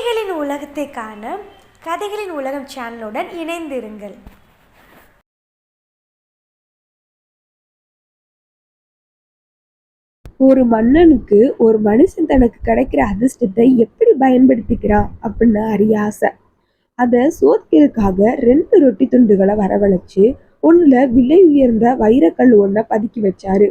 கதைகளின் உலகத்தை காண கதைகளின் உலகம் சேனலுடன் இணைந்திருங்கள். ஒரு மன்னனுக்கு ஒரு மனுஷன் தனக்கு கிடைக்கிற அதிர்ஷ்டத்தை எப்படி பயன்படுத்திக்கிறான் அப்படின்னு அறிய ஆசை. அதை சோதிக்கிறதுக்காக ரெண்டு ரொட்டி துண்டுகளை வரவழைச்சு ஒன்றில் விலை உயர்ந்த வைரக்கல் ஒன்றை பதுக்கி வச்சாரு.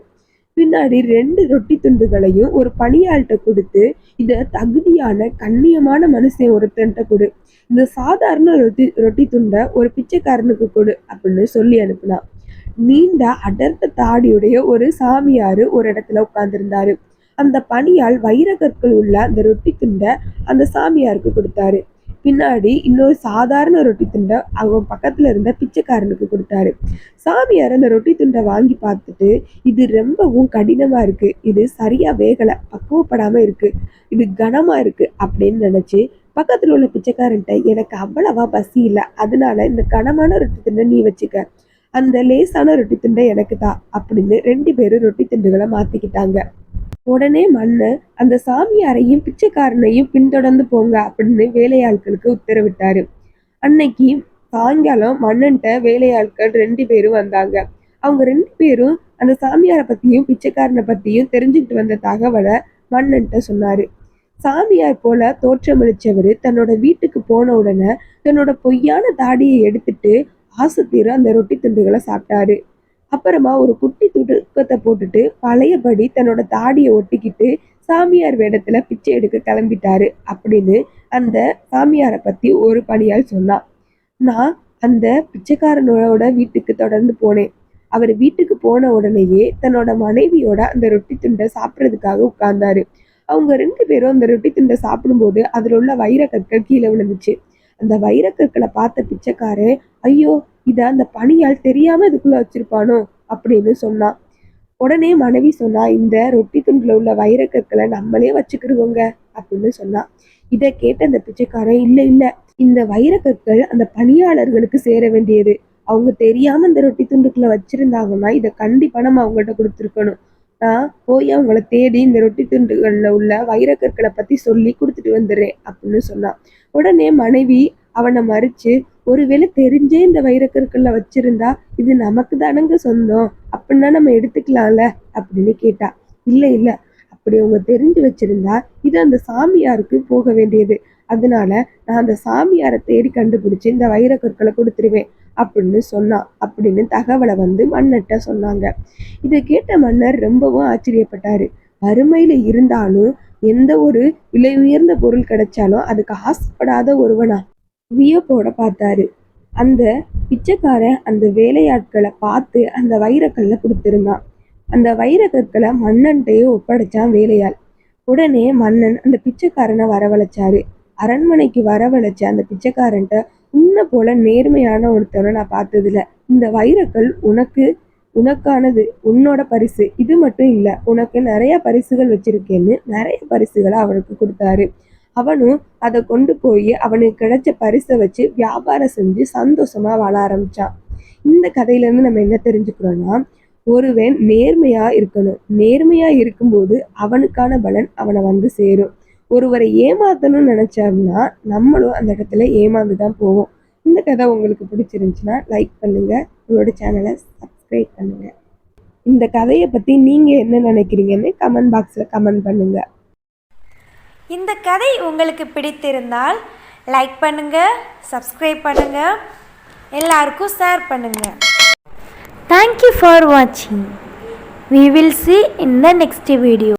பின்னாடி ரெண்டு ரொட்டி துண்டுகளையும் ஒரு பணியாள்கிட்ட கொடுத்து இதை தகுதியான கண்ணியமான மனுஷன் ஒருத்தன்ட்ட கொடு. இந்த சாதாரண ரொட்டி ரொட்டி துண்டை ஒரு பிச்சைக்காரனுக்கு கொடு அப்படின்னு சொல்லி அனுப்புனான் நீண்ட அடர்ந்த தாடியுடைய ஒரு சாமியாரு ஒரு இடத்துல உட்கார்ந்துருந்தாரு. அந்த பணியால் வைரக்கற்கள் உள்ள அந்த ரொட்டி துண்டை அந்த சாமியாருக்கு கொடுத்தாரு. பின்னாடி இன்னொரு சாதாரண ரொட்டி துண்டை அவங்க பக்கத்தில் இருந்த பிச்சைக்காரனுக்கு கொடுத்தாரு. சாமியார் அந்த ரொட்டி துண்டை வாங்கி பார்த்துட்டு இது ரொம்பவும் கடினமாக இருக்குது இது சரியாக வேகலை பக்குவப்படாமல் இருக்குது இது கனமாக இருக்குது அப்படின்னு நினச்சி பக்கத்தில் உள்ள பிச்சைக்காரன்ட்ட எனக்கு அவ்வளவா பசி இல்லை. அதனால இந்த கனமான ரொட்டி துண்டை நீ வச்சுக்க. அந்த லேசான ரொட்டி துண்டை எனக்கு தான் அப்படின்னு ரெண்டு பேரும் ரொட்டி துண்டுகளை மாற்றிக்கிட்டாங்க உடனே மன்னர் அந்த சாமியாரையும் பிச்சைக்காரனையும் பின்தொடர்ந்து போங்க அப்படின்னு வேலையாட்களுக்கு உத்தரவிட்டாரு. அன்னைக்கு சாயங்காலம் மன்னன்ட்ட வேலையாட்கள் ரெண்டு பேரும் வந்தாங்க. அவங்க ரெண்டு பேரும் அந்த சாமியாரை பத்தியும் பிச்சைக்காரனை பத்தியும் தெரிஞ்சுக்கிட்டு வந்த தகவலை மன்னன்ட்ட சொன்னாரு. சாமியார் போல தோற்றமளிச்சவர் தன்னோட வீட்டுக்கு போன உடனே தன்னோட பொய்யான தாடியை எடுத்துட்டு ஆசத்திர அந்த ரொட்டி துண்டுகளை சாப்பிட்டாரு. அப்புறமா ஒரு குட்டி துடுக்கத்தை போட்டுட்டு பழையபடி தன்னோட தாடியை ஒட்டிக்கிட்டு சாமியார் வேடத்துல பிச்சை எடுக்க கிளம்பிட்டாரு அப்படின்னு அந்த சாமியாரை பத்தி ஒரு பணியால் சொன்னான் நான் அந்த பிச்சைக்காரனோட வீட்டுக்கு தொடர்ந்து போனேன். அவர் வீட்டுக்கு போன உடனேயே தன்னோட மனைவியோட அந்த ரொட்டி துண்டை சாப்பிட்றதுக்காக உட்கார்ந்தாரு. அவங்க ரெண்டு பேரும் அந்த ரொட்டி துண்டை சாப்பிடும்போது அதில் உள்ள வைரக்கற்கள் கீழே விழுந்துச்சு. அந்த வைரக்கற்களை பார்த்த பிச்சைக்காரன் ஐயோ இதை அந்த பணியால் தெரியாம இதுக்குள்ள வச்சிருப்பானோ அப்படின்னு சொன்னான் உடனே மனைவி சொன்னா இந்த ரொட்டி துண்டில் உள்ள வைரக்கற்களை நம்மளே வச்சுக்கிடுவோங்க அப்படின்னு சொன்னான் இதை கேட்ட அந்த பிச்சைக்காரன் இல்லை இல்லை. இந்த வைரக்கற்கள் அந்த பணியாளர்களுக்கு சேர வேண்டியது. அவங்க தெரியாம இந்த ரொட்டி துண்டுக்குள்ள வச்சிருந்தாங்கன்னா இதை கண்டிப்பா நம்ம அவங்கள்ட்ட கொடுத்துருக்கணும். நான் போய் அவங்கள தேடி இந்த ரொட்டி துண்டுகளில் உள்ள வைரக்கற்களை பற்றி சொல்லி கொடுத்துட்டு வந்துடுறேன் அப்படின்னு சொன்னான். உடனே மனைவி அவனை மறிச்சு ஒருவேளை தெரிஞ்சே இந்த வைரக்கற்கள்ல வச்சிருந்தா இது நமக்கு தானங்க சொந்தம் அப்படின்னா நம்ம எடுத்துக்கலாம்ல? அப்படின்னு கேட்டா. இல்லை இல்லை அப்படி அவங்க தெரிஞ்சு வச்சிருந்தா இது அந்த சாமியாருக்கு போக வேண்டியது. அதனால நான் அந்த சாமியாரை தேடி கண்டுபிடிச்சு இந்த வைரக்கற்களை கொடுத்துருவேன். அப்படின்னு சொன்னான் அப்படின்னு தகவலை வந்து மன்னர்கிட்ட சொன்னாங்க. இதை கேட்ட மன்னர் ரொம்பவும் ஆச்சரியப்பட்டாரு. அருமையில இருந்தாலும் எந்த ஒரு விலை உயர்ந்த பொருள் கிடைச்சாலும் அதுக்கு ஆசைப்படாத ஒருவனா? வியப்போட பார்த்தாரு. அந்த பிச்சைக்காரன் அந்த வேலையாட்களை பார்த்து அந்த வைரக்கல்ல கொடுத்திருந்தான். அந்த வைரக்கற்களை மன்னன்கிட்டயே ஒப்படைச்சான் வேலையாள். உடனே மன்னன் அந்த பிச்சைக்காரனை வரவழைச்சாரு. அரண்மனைக்கு வரவழைச்ச அந்த பிச்சைக்காரன்ட்ட உன்னை போல நேர்மையான ஒருத்தரை நான் பார்த்ததில்ல. இந்த வைரக்கல் உனக்கு உனக்கானது உன்னோட பரிசு. இது மட்டும் இல்லை உனக்கு நிறைய பரிசுகள் வச்சிருக்கேன்னு நிறைய பரிசுகளை அவனுக்கு கொடுத்தாரு. அவனும் அதை கொண்டு போய் அவனுக்கு கிடைச்ச பரிசை வச்சு வியாபாரம் செஞ்சு சந்தோஷமா வாழ ஆரம்பிச்சான். இந்த கதையிலேருந்து நம்ம என்ன தெரிஞ்சுக்கிறோம்னா ஒருவன் நேர்மையா இருக்கணும். நேர்மையா இருக்கும்போது அவனுக்கான பலன் அவனை வந்து சேரும். ஒருவரை ஏமாத்தணும்னு நினச்சாருன்னா நம்மளும் அந்த இடத்துல ஏமாந்து தான் போவோம். இந்த கதை உங்களுக்கு பிடிச்சிருந்துச்சுன்னா லைக் பண்ணுங்கள் உங்களோட சேனலை சப்ஸ்கிரைப் பண்ணுங்கள் இந்த கதையை பற்றி நீங்கள் என்ன நினைக்கிறீங்கன்னு கமெண்ட் பாக்ஸில் கமெண்ட் பண்ணுங்கள் இந்த கதை உங்களுக்கு பிடித்திருந்தால் லைக் பண்ணுங்கள் சப்ஸ்கிரைப் பண்ணுங்கள் எல்லாருக்கும் ஷேர் பண்ணுங்கள் தேங்க்யூ ஃபார் வாட்சிங் we will see in the next video